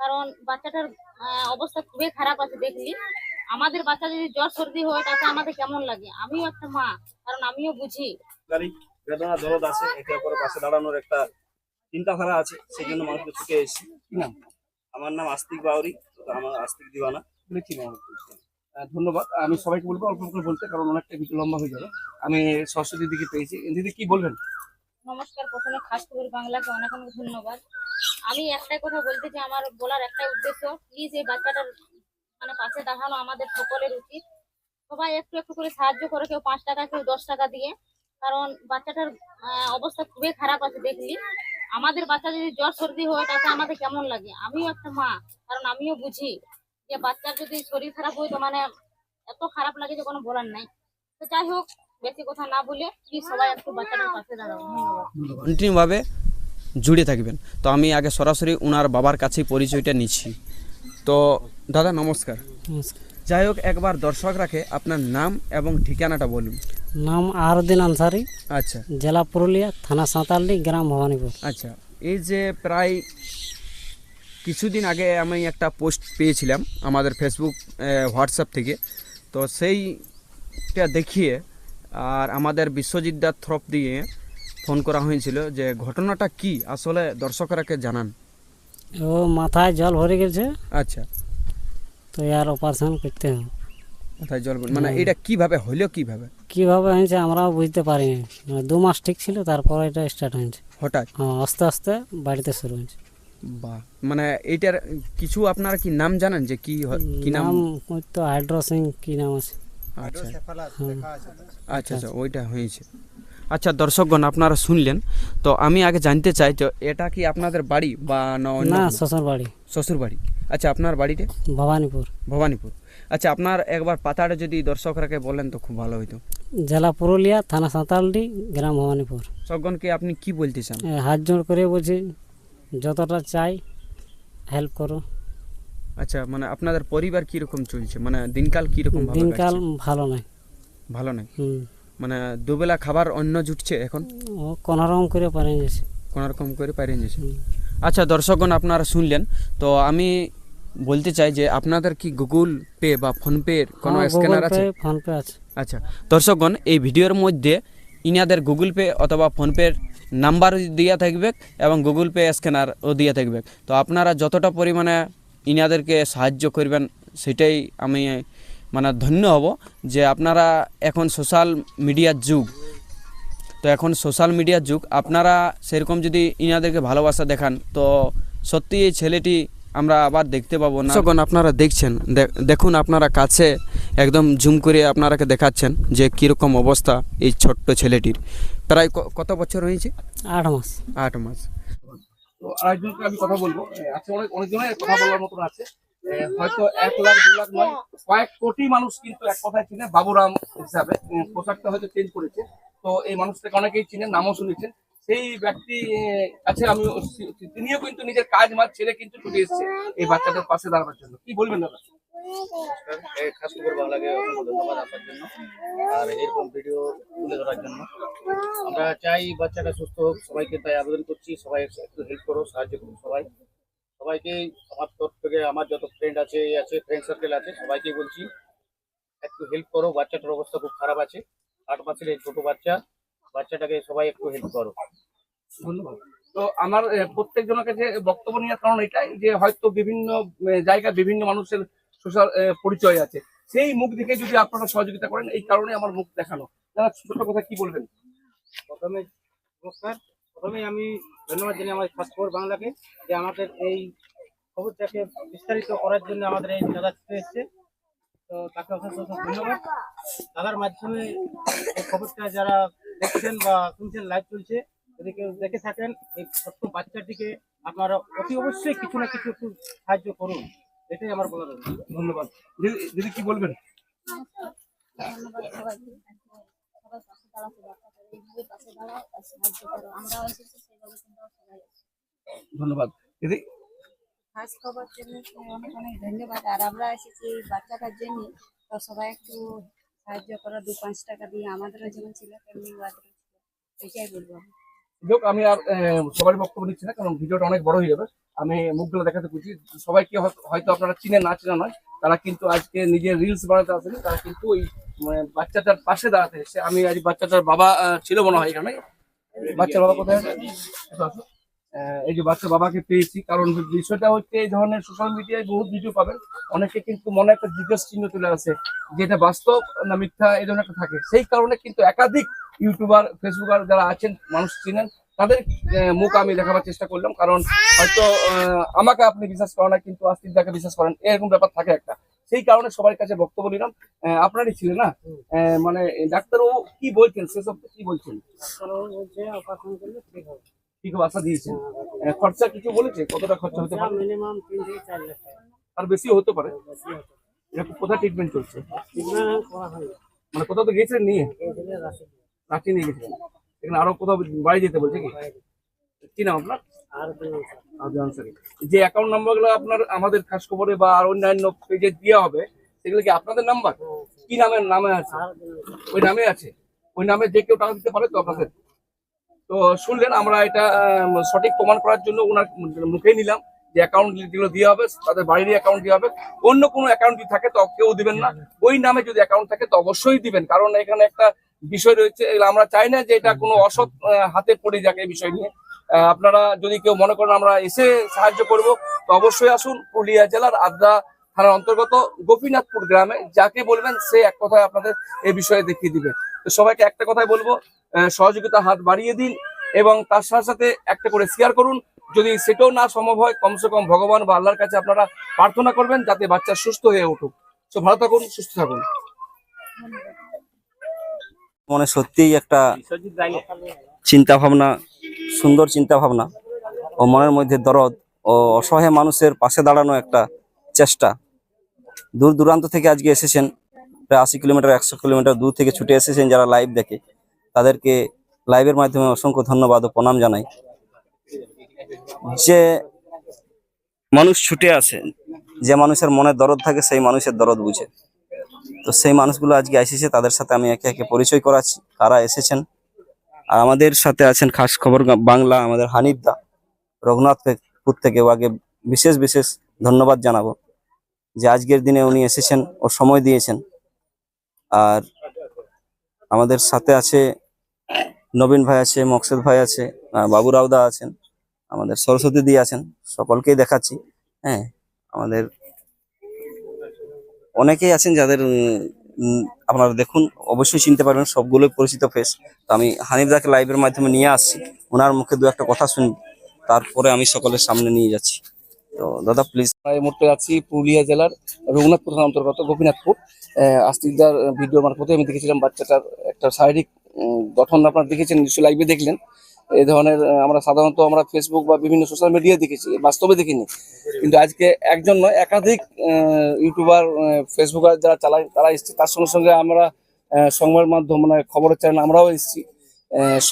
কারণ বাচ্চাটার আহ, অবস্থা খুবই খারাপ আছে দেখলি। আমাদের বাচ্চা যদি জ্বর সর্দি হয় তাতে আমাদের কেমন লাগে? আমিও একটা মা কারণ আমিও বুঝি। বেদনা দরদ আছে একে অপরের পাশে দাঁড়ানোর একটা চিন্তাধারা আছে সেই জন্য মানুষকে ছুটে এসেছি। কি আমার নাম আস্তিক বাউরি আমার আস্তিক দিওয়ানা। ধন্যবাদ। আমি সবাইকে বলব অল্প করে বলতে কারণ অনেকটা ভিডিও লম্বা হয়ে যাবে। আমি সরস্বতী দিকে পেয়েছি। দিদি কি বলবেন? নমস্কার। প্রথমে খাস খবর বাংলাকে অনেক অনেক ধন্যবাদ। আমি একটাই কথা বলতে চাই, আমার বলার একটাই উদ্দেশ্য প্লিজ এই বাচ্চাটার মানে পাশে দাঁড়ানো আমাদের সকলের উচিত। সবাই একটু একটু করে সাহায্য করে, কেউ পাঁচ টাকা, কেউ দশ টাকা দিয়ে। কারণ বাচ্চাটার অবস্থা খুবই খারাপ আছে দেখলি আমাদের বাচ্চা যদি জ্বর সর্দি হয়, তাতে আমাদের কেমন লাগে? আমিও একটা মা, কারণ আমিও বুঝি যে বাচ্চার যদি শরীর খারাপ হয়, তো মানে এত খারাপ লাগে যে কোনো বলার নাই। তো যাই হোক, বেশি কথা না বলে প্লিজ সবাই একটু বাচ্চাটার পাশে দাঁড়াও। ধন্যবাদ। জুড়ে থাকবেন। তো আমি আগে সরাসরি ওনার বাবার কাছেই পরিচয়টা নিচ্ছি। তো দাদা নমস্কার। যাই হোক একবার দর্শক রাখে আপনার নাম এবং ঠিকানাটা বলুন। নাম আরউদ্দিন আনসারি আচ্ছা। জেলা পুরুলিয়া থানা সাঁতালডি গ্রাম ভবানীপুর। আচ্ছা এই যে প্রায় কিছুদিন আগে আমি একটা পোস্ট পেয়েছিলাম আমাদের ফেসবুক হোয়াটসঅ্যাপ থেকে। তো সেইটা দেখিয়ে আর আমাদের বিশ্বজিৎ দার থ্রপ দিয়ে ফোন করা হয়েছিল যে ঘটনাটা কি? আসলে দর্শকরাকে জানান। ও মাথায় জল ভরে গেছে। আচ্ছা। তো ইয়ার অপারেশন করতে হবে। মাথায় জল মানে এটা কীভাবে হইল কীভাবে? কীভাবে হয়েছে আমরাও বুঝতে পারিনি। দু মাস ঠিক ছিল তারপর এটা স্টার্ট হয়েছে। হঠাৎ? হ্যাঁ আস্তে আস্তে বাড়িতে শুরু হয়েছে। বা মানে এইটার কিছু আপনারা কি নাম জানেন যে কি কি নাম? নাম তো হাইড্রোসিং কি নাম আছে? আচ্ছা। হুম। আচ্ছা আচ্ছা ওইটা হয়েছে। আচ্ছা দর্শকগণ আপনারা শুনলেন। তো আমি আগে জানতে চাই যে এটা কি আপনাদের বাড়ি বা না? শ্বশুর বাড়ি। শ্বশুর বাড়ি। আচ্ছা আপনার বাড়িতে ভবানীপুর। ভবানীপুর। আচ্ছা আপনার একবার পাতাটা যদি দর্শকরাকে বলেন তো খুব ভালো হইতো। জেলা পুরুলিয়া থানা সাঁতালডি গ্রাম ভবানীপুর। সকগণকে আপনি কি বলতে চান? হাত জোড় করে বলছি যতটা চাই হেল্প করো। আচ্ছা মানে আপনাদের পরিবার কি রকম চলছে? মানে দিনকাল কি রকম ভাবে দিনকাল ভালো নয়। ভালো নাই হুম। মানে দুবেলা খাবার অন্য জুটছে এখন? কোনোরকম করে পারে গেছে কোনো রকম করে পাইরে যাচ্ছে আচ্ছা দর্শকগণ আপনারা শুনলেন তো আমি বলতে চাই যে আপনাদের কি গুগল পে বা ফোনপের কোনো হ্যাঁ, স্ক্যানার আছে? পে ফোন পে আছে। আচ্ছা দর্শকগণ এই ভিডিওর মধ্যে ইনাদের গুগল পে অথবা ফোনপের নাম্বার দেওয়া থাকবে এবং গুগল পে স্ক্যানারও দেওয়া থাকবে। তো আপনারা যতটা পরিমাণে ইনাদেরকে সাহায্য করবেন সেটাই আমি মানে ধন্য হব যে আপনারা এখন সোশ্যাল মিডিয়ার যুগ। তো এখন সোশ্যাল মিডিয়ার যুগ আপনারা সেরকম যদি ইনাদেরকে ভালোবাসা দেখান তো সত্যি এই ছেলেটি আমরা আবার দেখতে পাবো না। যখন আপনারা দেখছেন দে- দেখুন আপনারা কাছে একদম জুম করে আপনারাকে দেখাচ্ছেন যে কীরকম অবস্থা এই ছোট্ট ছেলেটির। প্রায় ক- কত বছর হয়েছে? আট মাস। আট মাস। তো আরেকজনকে আমি কথা বলব। আছে অনেক অনেকজনের কথা বলার মতন আছে। হয়তো এক লাখ দু লাখ নয় কয়েক কোটি মানুষ কিন্তু এক কথায় চিনে বাবুরাম হিসাবে। পোশাকটা হয়তো চেঞ্জ করেছে। তো এই মানুষটাকে অনেকেই চিনেন নামও শুনেছেন। সেই ব্যক্তি কাছে আমি তিনিও কিন্তু নিজের কাজ মাছ ছেড়ে কিন্তু ছুটে এসেছে এই বাচ্চাদের পাশে দাঁড়ানোর জন্য। কি বলবেন দাদা? অসংখ্য ধন্যবাদ জন্য। আর এরকম ভিডিও তুলে ধরার জন্য। আমরা চাই বাচ্চাটা সুস্থ হোক সবাইকে তাই আবেদন করছি। সবাই একটু হেল্প করো সাহায্য করো সবাই। সবাইকে আমার তরফ থেকে আমার যত ফ্রেন্ড আছে এই আছে ফ্রেন্ড সার্কেল আছে সবাইকেই বলছি একটু হেল্প করো বাচ্চাটার অবস্থা খুব খারাপ আছে। আট মাসের এই ছোট বাচ্চা বাচ্চাটাকে সবাই একটু হেল্প করো। ধন্যবাদ। তো আমার প্রত্যেক জনের কাছে বক্তব্য নেওয়ার কারণ এটাই যে হয়তো বিভিন্ন জায়গায় বিভিন্ন মানুষের সোশ্যাল পরিচয় আছে। সেই মুখ দেখে যদি আপনারা সহযোগিতা করেন এই কারণে আমার মুখ দেখানো। তারা ছোট কথা কি বলবেন? প্রথমে নমস্কার। প্রথমে আমি ধন্যবাদ জানাই আমাদের খাস খবর বাংলাকে যে আমাদের এই খবরটাকে বিস্তারিত করার জন্য আমাদের এই দাদা ছুটে এসছে। তো তাকে অসংখ্য অসংখ্য ধন্যবাদ। দাদার মাধ্যমে এই খবরটা যারা দেখছেন বা শুনছেন লাইভ চলছে যদি কেউ দেখে থাকেন এই ছোট্ট বাচ্চাটিকে আপনারা অতি অবশ্যই কিছু না কিছু একটু সাহায্য করুন। এটাই আমার বলার ধন্যবাদ। দিদি দিদি কি বলবেন? ধন্যবাদ সবাই এইভাবে পাশে দাঁড়াও আর সাহায্য করো আমরাও এসেছি সেভাবে তোমরাও সবাই ধন্যবাদ। দিদি? খাস খবর জন্য অনেক অনেক ধন্যবাদ। আর আমরা এসেছি এই বাচ্চাটার জন্য। তো সবাই একটু সাহায্য করো দু পাঁচ টাকা দিয়ে। আমাদেরও যেমন ছিল তেমনি ওদেরও ছিল। এটাই বলব যোগ আমি আর আহ, সবার বক্তব্য নিচ্ছি না কারণ ভিডিওটা অনেক বড় হয়ে যাবে। আমি মুখগুলো দেখাতে খুঁজি সবাইকে হয়তো- হয়তো আপনারা চিনে না চিনে নয় তারা কিন্তু আজকে নিজের রিলস বানাতে আসেনি। তারা কিন্তু ওই মানে বাচ্চাটার পাশে দাঁড়াতে এসে আমি আজ বাচ্চাটার বাবা ছিল মনে হয় এখানে। বাচ্চার বাবা কোথায়? আছে এই যে বাচ্চা বাবাকে পেয়েছি। কারণ বিষয়টা হচ্ছে এই ধরনের সোশ্যাল মিডিয়ায় বহুত ভিডিও পাবেন। অনেকে কিন্তু মনে একটা জিজ্ঞেস চিহ্ন চলে আসে যে এটা বাস্তব না মিথ্যা, এই ধরনের একটা থাকে। সেই কারণে কিন্তু একাধিক ইউটিউবার ফেসবুকার যারা আছেন, মানুষ চিনেন, তাদের মুখ আমি দেখাবার চেষ্টা করলাম। কারণ হয়তো আমাকে আপনি বিশ্বাস করেন না, কিন্তু আস্তিকদাকে বিশ্বাস করেন, এরকম ব্যাপার থাকে একটা। সেই কারণে সবার কাছে বক্তব্য নিলাম। আপনারই ছিলেন না? মানে ডাক্তারবাবু কি বলছেন? সেসব কি বলছেন? ঠিক হবে। আশা দিয়েছেন। আহ, খরচা কিছু বলেছে? কতটা খরচা হতে পারে? মিনিমাম তিন থেকে চার লাখ আর বেশিও হতে পারে? এরকম কোথায় ট্রিটমেন্ট চলছে? হয় মানে কোথাও তো গেছিলেন নিয়ে? রাঁচি। নিয়ে গেছিলেন এখানে আরও কোথাও বাড়ি যেতে বলছে কি? কি নাম আপনার? যে অ্যাকাউন্ট নাম্বারগুলো আপনার আমাদের খাস খবরে বা আর অন্যান্য পেজে দেওয়া হবে সেগুলো কি আপনাদের নাম্বার কি নামের নামে আছে? ওই নামে আছে? ওই নামে যে কেউ টাকা দিতে পারে তো আপনাদের? তো শুনলেন আমরা এটা সঠিক প্রমাণ করার জন্য ওনার মুখেই নিলাম যে অ্যাকাউন্ট যেগুলো দেওয়া হবে তাদের বাড়ির অ্যাকাউন্ট দেওয়া হবে। অন্য কোনো অ্যাকাউন্ট যদি থাকে তো কেউ দিবেন না। ওই নামে যদি অ্যাকাউন্ট থাকে তো অবশ্যই দিবেন। কারণ এখানে একটা বিষয় রয়েছে আমরা চাই না যে এটা কোনো অসৎ হাতে পড়ে যাক এই বিষয় নিয়ে। আপনারা যদি কেউ মনে করেন আমরা এসে সাহায্য করব তো অবশ্যই আসুন পুরুলিয়া জেলার আদ্রা থানার অন্তর্গত গোপীনাথপুর গ্রামে। যাকে বলবেন সে এক কথায় আপনাদের এই বিষয়ে দেখিয়ে দিবে। তো সবাইকে একটা কথাই বলব আহ, সহযোগিতা হাত বাড়িয়ে দিন এবং তার সাথে সাথে একটা করে শেয়ার করুন। যদি সেটাও না সম্ভব হয় কমসে কম ভগবান বা আল্লাহর কাছে আপনারা প্রার্থনা করবেন যাতে বাচ্চা সুস্থ হয়ে উঠুক। তো ভালো থাকুন সুস্থ থাকুন। মনে সত্যিই একটা চিন্তা ভাবনা সুন্দর চিন্তা ভাবনা ও মনের মধ্যে দরদ ও অসহায় মানুষের পাশে দাঁড়ানো একটা চেষ্টা। দূর দূরান্ত থেকে আজকে এসেছেন, প্রায় আশি কিলোমিটার, একশো কিলোমিটার দূর থেকে ছুটে এসেছেন যারা লাইভ দেখে। তাদেরকে লাইভের মাধ্যমে অসংখ্য ধন্যবাদ ও প্রণাম জানাই। যে মানুষ ছুটে আসে, যে মানুষের মনে দরদ থাকে, সেই মানুষের দরদ বুঝে। তো সেই মানুষগুলো আজকে এসেছে তাদের সাথে আমি একে একে পরিচয় করাচ্ছি। কারা এসেছেন আর আমাদের সাথে আছেন খাস খবর বাংলা আমাদের হানিফ দা। রঘুনাথপুর থেকে আগে বিশেষ বিশেষ ধন্যবাদ জানাব যে আজকের দিনে উনি এসেছেন ও সময় দিয়েছেন। আর আমাদের সাথে আছে নবীন ভাই আছে, মকসুদ ভাই আছে বাবু রাউদা আছেন, আমাদের সরস্বতী দি আছেন, সকলকেই দেখাচ্ছি হ্যাঁ। আমাদের অনেকেই আছেন যাদের আপনারা দেখুন, অবশ্যই চিনতে পারবেন সবগুলো পরিচিত ফেস তো আমি হানিফদাকে লাইভের মাধ্যমে নিয়ে আসছি। ওনার মুখে দু একটা কথা শুনি তারপরে আমি সকলের সামনে নিয়ে যাচ্ছি। তো দাদা প্লিজ এই মুহূর্তে আছি পুরুলিয়া জেলার রঘুনাথপুর থানার অন্তর্গত গোপীনাথপুর। আস্তিকদার ভিডিও মারফতে আমি দেখেছিলাম বাচ্চাটার একটা শারীরিক গঠন আপনারা দেখেছেন, নিশ্চয়ই লাইভে দেখলেন। এই ধরনের আমরা সাধারণত আমরা ফেসবুক বা বিভিন্ন সোশ্যাল মিডিয়ায় দেখেছি বাস্তবে দেখিনি। কিন্তু আজকে একজন নয় একাধিক ইউটিউবার ফেসবুকার যারা চালায় তারা এসছে। তার সঙ্গে সঙ্গে আমরা সংবাদ মাধ্যম মানে খবরের চ্যানেল আমরাও এসেছি।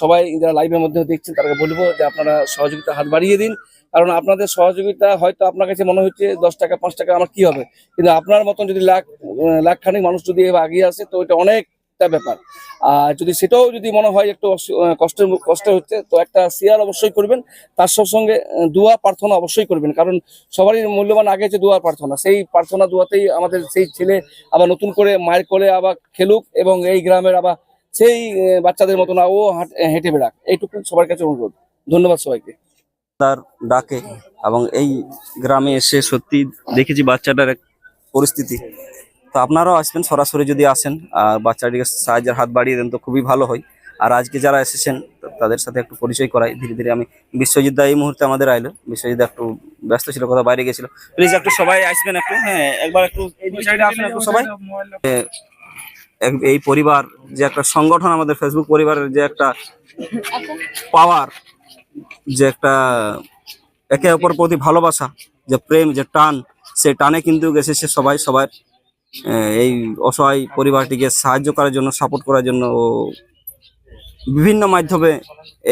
সবাই যারা লাইভের মধ্যে দেখছেন তাদেরকে বলব যে আপনারা সহযোগিতা হাত বাড়িয়ে দিন। কারণ আপনাদের সহযোগিতা হয়তো আপনার কাছে মনে হচ্ছে দশ টাকা পাঁচ টাকা আমার কি হবে? কিন্তু আপনার মতন যদি লাখ আহ, লাখ খানিক মানুষ যদি এভাবে আগিয়ে আসে তো এটা অনেকটা ব্যাপার। আর যদি সেটাও যদি মনে হয় একটু কষ্টের কষ্ট হচ্ছে, তো একটা শেয়ার অবশ্যই করবেন। তার সঙ্গে দোয়া, প্রার্থনা অবশ্যই করবেন। কারণ সবারই মূল্যবান আগে হচ্ছে দোয়া প্রার্থনা। সেই প্রার্থনা দোয়াতেই আমাদের সেই ছেলে আবার নতুন করে মায়ের কোলে আবার খেলুক এবং এই গ্রামের আবার সেই বাচ্চাদের মতন ও হাঁট- বেড়াক। এইটুকু সবার কাছে অনুরোধ। ধন্যবাদ সবাইকে। তার ডাকে এবং এই গ্রামে এসে সত্যি দেখেছি বাচ্চাটার পরিস্থিতি। তো আপনারাও আসবেন, সরাসরি যদি আসেন, আর বাচ্চাটিকে সাহায্যের হাত বাড়িয়ে দেন তো খুবই ভালো হয়। আর আজকে যারা এসেছেন, তাদের সাথে একটু পরিচয় করাই। ধীরে ধীরে আমি বিশ্বজিৎ দা এই মুহূর্তে আমাদের আইলো। বিশ্বজিৎ একটু ব্যস্ত ছিল, কোথাও বাইরে গেছিল। প্লিজ একটু সবাই আসবেন একটু হ্যাঁ একবার একটু একটু সবাই। এই পরিবার যে একটা সংগঠন, আমাদের ফেসবুক পরিবারের যে একটা পাওয়ার যে একটা একে অপর প্রতি ভালোবাসা, যে প্রেম, যে টান, সেই টানে কিন্তু গেছে সে সবাই, সবার। এই অসহায় পরিবারটিকে সাহায্য করার জন্য সাপোর্ট করার জন্য ও বিভিন্ন মাধ্যমে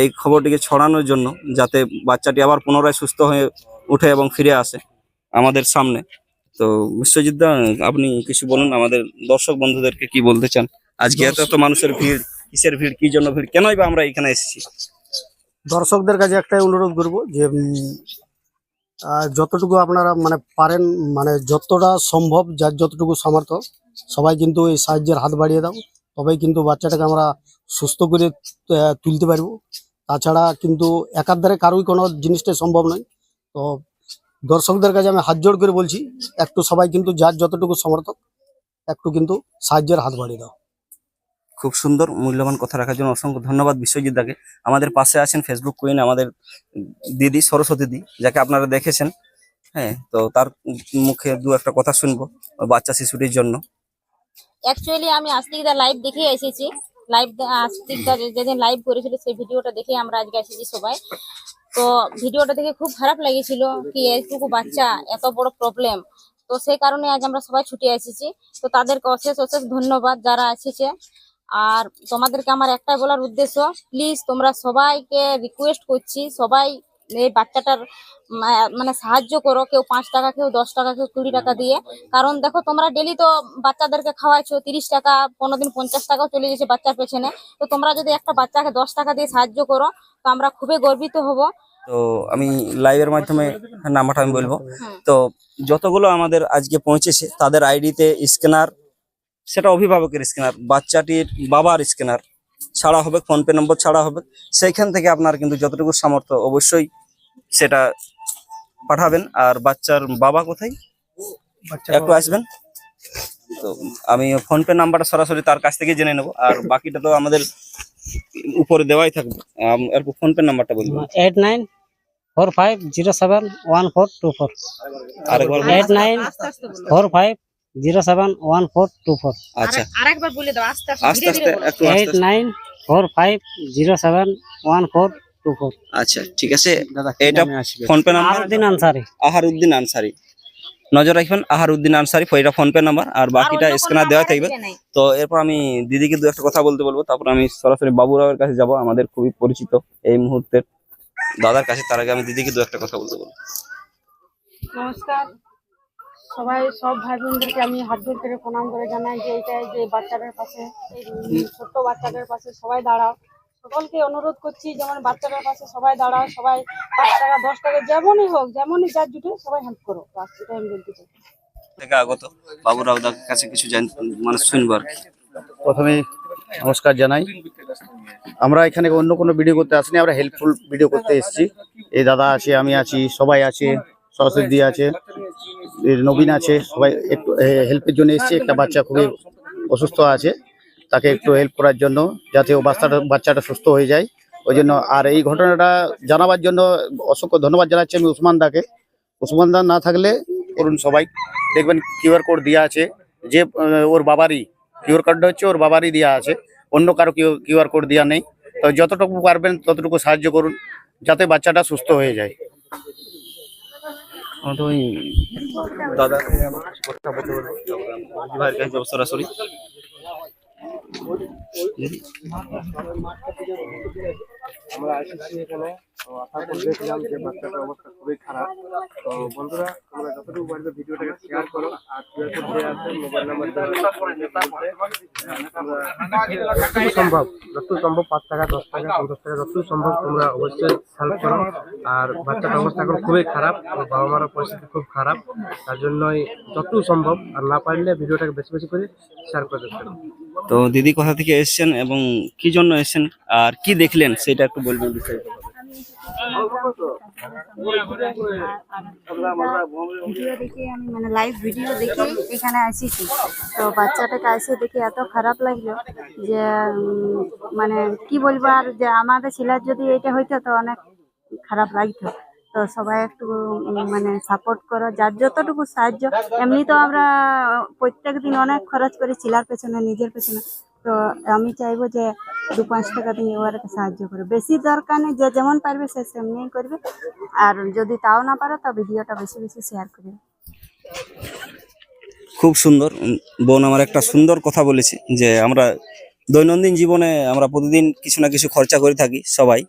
এই খবরটিকে ছড়ানোর জন্য যাতে বাচ্চাটি আবার পুনরায় সুস্থ হয়ে উঠে এবং ফিরে আসে আমাদের সামনে। তো বিশ্বজিৎ দা আপনি কিছু বলুন আমাদের দর্শক বন্ধুদেরকে কি বলতে চান? আজকে এত এত মানুষের ভিড় কিসের ভিড় কি জন্য ভিড়? কেনই বা আমরা এখানে এসেছি? দর্শকদের কাছে একটাই অনুরোধ করব যে যতটুকু আপনারা মানে পারেন মানে যতটা সম্ভব, যার যতটুকু সামর্থ্য, সবাই কিন্তু এই সাহায্যের হাত বাড়িয়ে দাও। তবেই কিন্তু বাচ্চাটাকে আমরা সুস্থ করে তুলতে পারব। তাছাড়া কিন্তু একার দ্বারে কারোই কোনো জিনিসটাই সম্ভব নয়। তো দর্শকদের কাছে আমি হাত জোড় করে বলছি, একটু সবাই কিন্তু যার যতটুকু সমর্থক একটু কিন্তু সাহায্যের হাত বাড়িয়ে দাও। খুব সুন্দর, মূল্যবান কথা রাখার জন্য অসংখ্য ধন্যবাদ বিশ্বজিৎ দাকে। আমাদের পাশে আছেন ফেসবুক কুইন আমাদের দিদি সরস্বতী দি, যাকে আপনারা দেখেছেন। হ্যাঁ তো তার মুখে দু একটা কথা শুনব, বাচ্চা শিশুটির জন্য। অ্যাকচুয়ালি আমি আস্তিকদা লাইভ দেখে এসেছি লাইভ আস্তিকদা যেদিন লাইভ করেছিল, সেই ভিডিওটা দেখে আমরা আজকে এসেছি সবাই। তো ভিডিওটা দেখে খুব খারাপ লেগেছিল কি এইটুকু বাচ্চা, এত বড় প্রবলেম তো সেই কারণে আজ আমরা সবাই ছুটে এসেছি। তো তাদেরকে অশেষ অশেষ ধন্যবাদ যারা এসেছে। আর তোমাদেরকে আমার একটাই বলার উদ্দেশ্য প্লিজ তোমরা সবাইকে রিকোয়েস্ট করছি সবাই এই বাচ্চাটার মানে সাহায্য করো কেউ পাঁচ টাকা কেউ দশ টাকা কেউ কুড়ি টাকা দিয়ে। কারণ দেখো তোমরা ডেলি তো বাচ্চাদেরকে খাওয়াইছো তিরিশ টাকা পনেরো দিন পঞ্চাশ টাকাও চলে গেছে বাচ্চার পেছনে। তো তোমরা যদি একটা বাচ্চাকে দশ টাকা দিয়ে সাহায্য করো তো আমরা খুবই গর্বিত হব। তো আমি লাইভের মাধ্যমে নাম্বারটা আমি বলব। তো যতগুলো আমাদের আজকে পৌঁছেছে তাদের আইডিতে স্ক্যানার সেটা অভিভাবকের স্ক্যানার বাচ্চাটির বাবার স্ক্যানার ছাড়া হবে ফোনপে নম্বর ছাড়া হবে। সেইখান থেকে আপনার কিন্তু যতটুকু সামর্থ্য অবশ্যই সেটা পাঠাবেন। আর বাচ্চার বাবা কোথায়? একটু আসবেন। তো আমি ফোনপে নাম্বারটা সরাসরি তার কাছ থেকে জেনে নেব। আর বাকিটা তো আমাদের উপরে দেওয়াই থাকবে। আর ফোনপে নাম্বারটা বলব eight nine four five zero seven one four two four. Eight nine four five zero seven one four two four. আচ্ছা। আরেকবার বলে দাও আস্তে আস্তে আস্তে একটু eight nine four five zero seven one four two four. আচ্ছা ঠিক আছে। এটা ফোনপে নাম্বার? আরউদ্দিন আনসারি। আহারউদ্দিন আনসারি। নজর রাখবেন আহারউদ্দিন আনসারি এটা ফোনপে নাম্বার। আর বাকিটা স্ক্যানার দেওয়া থাকবে। তো এরপর আমি দিদিকে দু একটা কথা বলতে বলব। তারপর আমি সরাসরি বাবুরাওয়ের কাছে যাব আমাদের খুবই পরিচিত এই মুহূর্তের দাদার কাছে তার আগে আমি দিদিকে দু একটা কথা বলতে বলব। নমস্কার। সবাই সব ভাই বোনদেরকে আমি হাত জোর করে প্রণাম করে জানাই যে এইটাই যে বাচ্চাদের পাশে এই ছোট্ট বাচ্চাদের পাশে সবাই দাঁড়াও। সকলকে অনুরোধ করছি যেমন বাচ্চাদের পাশে সবাই দাঁড়াও সবাই পাঁচ টাকা দশ টাকা যেমনই হোক যেমনই যার জুটে সবাই হেল্প করো। বাস এটাই আমি বলতে চাই। থেকে আগত বাবুরাওদার কাছে কিছু জান মানে শুনব আর প্রথমে নমস্কার জানাই। আমরা এখানে অন্য কোনো ভিডিও করতে আসিনি আমরা হেল্পফুল ভিডিও করতে এসেছি। এই দাদা আছে আমি আছি সবাই আছে। সরস্বতী আছে। নবীন আছে। সবাই একটু হেল্পের জন্য এসেছি। একটা বাচ্চা খুবই অসুস্থ আছে। তাকে একটু হেল্প করার জন্য, যাতে ও বাচ্চাটা বাচ্চাটা সুস্থ হয়ে যায়। ওই জন্য আর এই ঘটনাটা জানাবার জন্য অসংখ্য ধন্যবাদ জানাচ্ছি আমি উসমান দাকে। উসমান দা না থাকলে করুন সবাই। দেখবেন কিউআর কোড দেওয়া আছে। যে ওর বাবারই কিউআর কোডটা হচ্ছে, ওর বাবারই দেওয়া আছে। অন্য কারও কিউআর কোড দেওয়া নেই। তো যতটুকু পারবেন, ততটুকু সাহায্য করুন, যাতে বাচ্চাটা সুস্থ হয়ে যায়। আমাদের ওই দাদা সরাসরি? আমরা এসেছি এখানে। পর দেখলাম যে বাচ্চাটার অবস্থা খুবই খারাপ। তো বন্ধুরা, তোমরা যতটুকু পারবে ভিডিওটাকে শেয়ার করো। যতটুকু সম্ভব যতটুকু সম্ভব, পাঁচ টাকা, দশ টাকা, পঞ্চাশ টাকা, যতটুকু সম্ভব তোমরা অবশ্যই হেল্প করো। আর বাচ্চাটার অবস্থা এখন খুবই খারাপ, ওর বাবা মারও পরিস্থিতি খুব খারাপ। তার জন্যই যতটুকু সম্ভব, আর না পারলে ভিডিওটাকে বেশি বেশি করে শেয়ার করে হবে। তো দিদি কোথা থেকে এসেছেন এবং কি জন্য এসেছেন? আর কি দেখলেন? সেটা একটু বলবেন ভিডিও আমি মানে লাইভ ভিডিও দেখে এখানে তো বাচ্চাটাকে দেখে এত খারাপ লাগল যে মানে কি বলব আর যে আমাদের ছেলের যদি এটা হইতো তো অনেক খারাপ লাগতো। তো সবাই একটু মানে সাপোর্ট করো। যার যতটুকু সাহায্য, এমনি তো আমরা, প্রত্যেক দিন অনেক খরচ করি ছেলের পেছনে, নিজের পেছনে। তো আমি চাইব যে দু পাঁচ টাকা দিয়ে ওদেরকে সাহায্য করে। বেশি দরকার নেই, যে যেমন পারবে সে সেমনিই করবে। আর যদি তাও না পারো, তো ভিডিওটা বেশি বেশি শেয়ার করবে খুব সুন্দর। বোন আমার একটা সুন্দর কথা বলেছে যে আমরা দৈনন্দিন জীবনে আমরা প্রতিদিন কিছু না কিছু খরচা করে থাকি সবাই।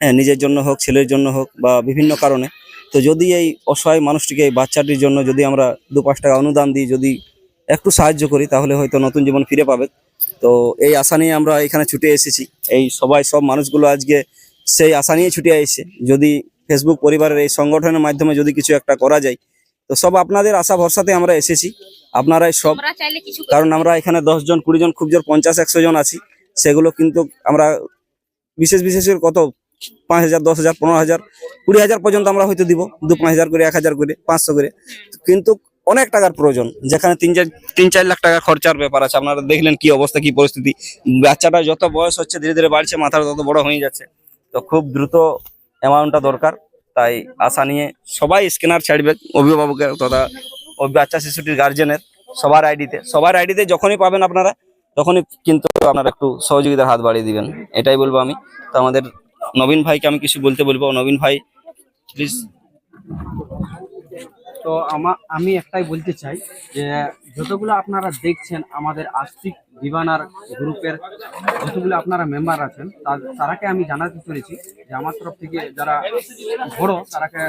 হ্যাঁ নিজের জন্য হোক ছেলের জন্য হোক বা বিভিন্ন কারণে। তো যদি এই অসহায় মানুষটিকে এই বাচ্চাটির জন্য যদি আমরা দু পাঁচ টাকা অনুদান দিই যদি একটু সাহায্য করি তাহলে হয়তো নতুন জীবন ফিরে পাবে। তো এই আশা নিয়ে আমরা এখানে ছুটে এসেছি। এই সবাই সব মানুষগুলো আজকে সেই আশা নিয়ে ছুটে এসেছে। যদি ফেসবুক পরিবারের এই সংগঠনের মাধ্যমে যদি কিছু একটা করা যায় তো সব আপনাদের আশা ভরসাতে আমরা এসেছি। আপনারাই সব কারণ আমরা এখানে দশ জন কুড়ি জন খুব জোর পঞ্চাশ একশো জন আছি। সেগুলো কিন্তু আমরা বিশেষ বিশেষ করে কত পাঁচ হাজার, দশ হাজার, পনেরো হাজার, কুড়ি হাজার পর্যন্ত আমরা হয়তো দিব, দু পাঁচ হাজার করে, এক হাজার করে, পাঁচশো করে। কিন্তু অনেক টাকার প্রয়োজন, যেখানে তিন চার তিন চার লাখ টাকা খরচার ব্যাপার আছে। আপনারা দেখলেন কি অবস্থা, কি পরিস্থিতি। বাচ্চাটা যত বয়স হচ্ছে, ধীরে ধীরে বাড়ছে, মাথাটা তত বড় হয়ে যাচ্ছে। তো খুব দ্রুত অ্যামাউন্টটা দরকার। তাই আশা নিয়ে সবাই স্ক্যানার ছাড়বে, অভিভাবকের তথা বাচ্চা শিশুটির গার্জেনের সবার আইডিতে সবার আইডিতে যখনই পাবেন আপনারা, তখনই কিন্তু আপনারা একটু সহযোগিতার হাত বাড়িয়ে দিবেন। এটাই বলব আমি। তো আমাদের নবীন ভাইকে আমি কিছু বলতে বলব। নবীন ভাই প্লিজ তো আমা- আমি একটাই বলতে চাই যে, যতগুলো আপনারা দেখছেন আমাদের আস্তিক দিবানার গ্রুপের, যতগুলো আপনারা মেম্বার আছেন তারাকে আমি জানাতে চলেছি যে, আমার তরফ থেকে যারা বড়, তারাকে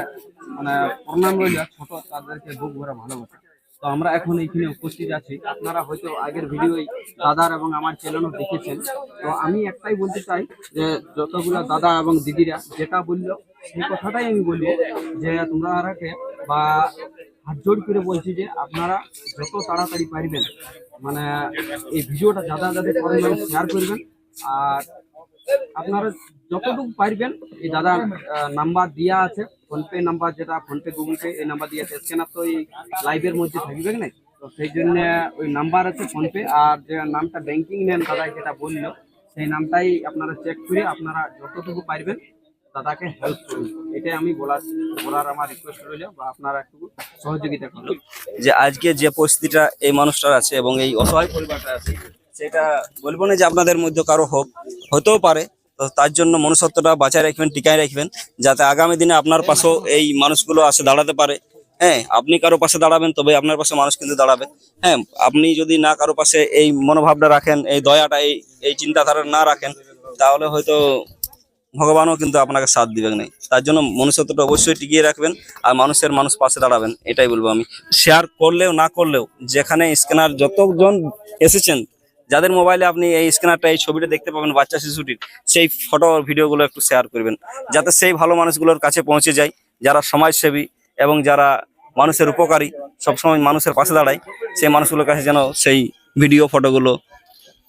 মানে প্রণাম রইল, ছোট, তাদেরকে বুক ভরে ভালোবাসা। তো আমরা এখন এইখানে উপস্থিত আছি। আপনারা হয়তো আগের ভিডিও দাদার এবং আমার চ্যানেলও দেখেছেন। তো আমি একটাই বলতে চাই যে, যতগুলো দাদা এবং দিদিরা যেটা বলল, সেই কথাটাই আমি বলব যে, তোমরা বা হাত জোড় করে বলছি যে, আপনারা যত তাড়াতাড়ি পারবেন মানে এই ভিডিওটা যাদের যাদের করবেন শেয়ার করবেন। আর আপনারা যতটুকু পারবেন, এই দাদার নাম্বার দেওয়া আছে, ফোনপে নাম্বার যেটা, ফোনপে, গুগল পে, এই নাম্বার দিয়ে আছে। স্ক্যানার তো এই লাইভের মধ্যে থাকবে না তো সেই জন্য ওই নাম্বার আছে ফোনপে। আর যে নামটা ব্যাংকিং নেন দাদা যেটা বলল, সেই নামটাই আপনারা চেক করে আপনারা যতটুকু পারবেন দাদাকে হেল্প করুন। এটাই আমি বলার বলার আমার রিকোয়েস্ট রইল বা আপনারা একটু সহযোগিতা করুন। যে আজকে যে পরিস্থিতিটা এই মানুষটার আছে এবং এই অসহায় পরিবারটা আছে, সেটা বলব না যে আপনাদের মধ্যে কারও হোক, হতেও পারে তো তার জন্য মনুষ্যত্বটা বাঁচায় রাখবেন, টিকায় রাখবেন, যাতে আগামী দিনে আপনার পাশেও এই মানুষগুলো আসে দাঁড়াতে পারে। হ্যাঁ আপনি কারও পাশে দাঁড়াবেন, তবে আপনার পাশে মানুষ কিন্তু দাঁড়াবে। হ্যাঁ আপনি যদি না কারও পাশে এই মনোভাবটা রাখেন, এই দয়াটা, এই এই চিন্তাধারা না রাখেন, তাহলে হয়তো ভগবানও কিন্তু আপনাকে সাথ দিবেন নাই তার জন্য মনুষ্যত্বটা অবশ্যই টিকিয়ে রাখবেন আর মানুষের মানুষ পাশে দাঁড়াবেন, এটাই বলব আমি। শেয়ার করলেও, না করলেও, যেখানে স্ক্যানার যতজন এসেছেন যাদের মোবাইলে আপনি এই স্ক্যানারটা এই ছবিটা দেখতে পাবেন বাচ্চা শিশুটির সেই ফটো ভিডিওগুলো একটু শেয়ার করবেন। যাতে সেই ভালো মানুষগুলোর কাছে পৌঁছে যায় যারা সমাজসেবী এবং যারা মানুষের উপকারী সবসময় মানুষের পাশে দাঁড়ায় সেই মানুষগুলোর কাছে যেন সেই ভিডিও ফটোগুলো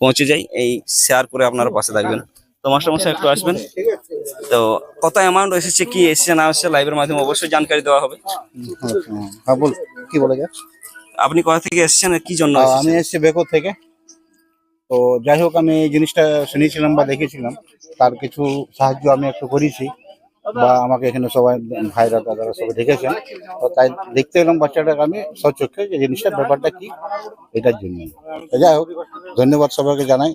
পৌঁছে যায় এই শেয়ার করে আপনারা পাশে থাকবেন। তো মাস্টারমশাই একটু আসবেন? তো কত অ্যামাউন্ট এসেছে কি এসেছে না এসেছে লাইভের মাধ্যমে অবশ্যই জানকারি দেওয়া হবে। হ্যাঁ বল কি বলে আপনি কোথা থেকে এসেছেন কি জন্য আমি এসেছি বেকো থেকে। তো যাই হোক, আমি এই জিনিসটা শুনেছিলাম বা দেখেছিলাম। তার কিছু সাহায্য আমি একটু করেছি বা আমাকে এখানে সবাই, ভাইরা, দাদারা সবাই দেখেছেন। তো তাই দেখতে এলাম বাচ্চাটাকে আমি সচক্ষে যে জিনিসটার ব্যাপারটা কি, এটার জন্য। যাই হোক, ধন্যবাদ সবাইকে জানাই।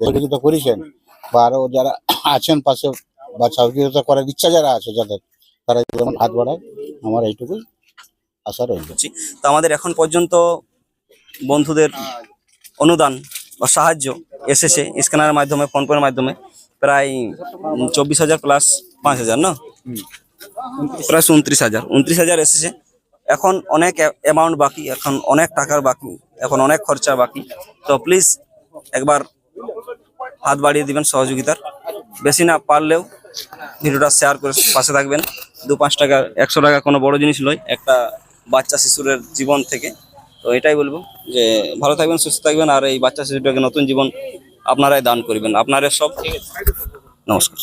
সহযোগিতা করেছেন। বা আরও যারা আছেন পাশে বা সহযোগিতা করার ইচ্ছা যারা আছে, যাদের, তারা যেমন হাত বাড়ায়, আমার এইটুকুই আশা রইল। তো আমাদের এখন পর্যন্ত বন্ধুদের অনুদান বা সাহায্য এসেছে স্ক্যানারের মাধ্যমে ফোনপের মাধ্যমে প্রায় চব্বিশ হাজার প্লাস পাঁচ হাজার না প্রায় উনত্রিশ হাজার উনত্রিশ হাজার এসেছে এখন অনেক অ্যামাউন্ট বাকি, এখন অনেক টাকার বাকি, এখন অনেক খরচা বাকি। তো প্লিজ একবার হাত বাড়িয়ে দিবেন সহযোগিতার। বেশি না পারলেও ভিডিওটা শেয়ার করে পাশে থাকবেন। দু পাঁচ টাকা, একশো টাকা কোনো বড় জিনিস নয়, একটা বাচ্চা শিশুরের জীবন থেকে। তো এটাই বলব যে ভালো থাকবেন সুস্থ থাকবেন আর এই বাচ্চা শিশুটাকে নতুন জীবন আপনারাই দান করবেন। আপনারা সব নমস্কার।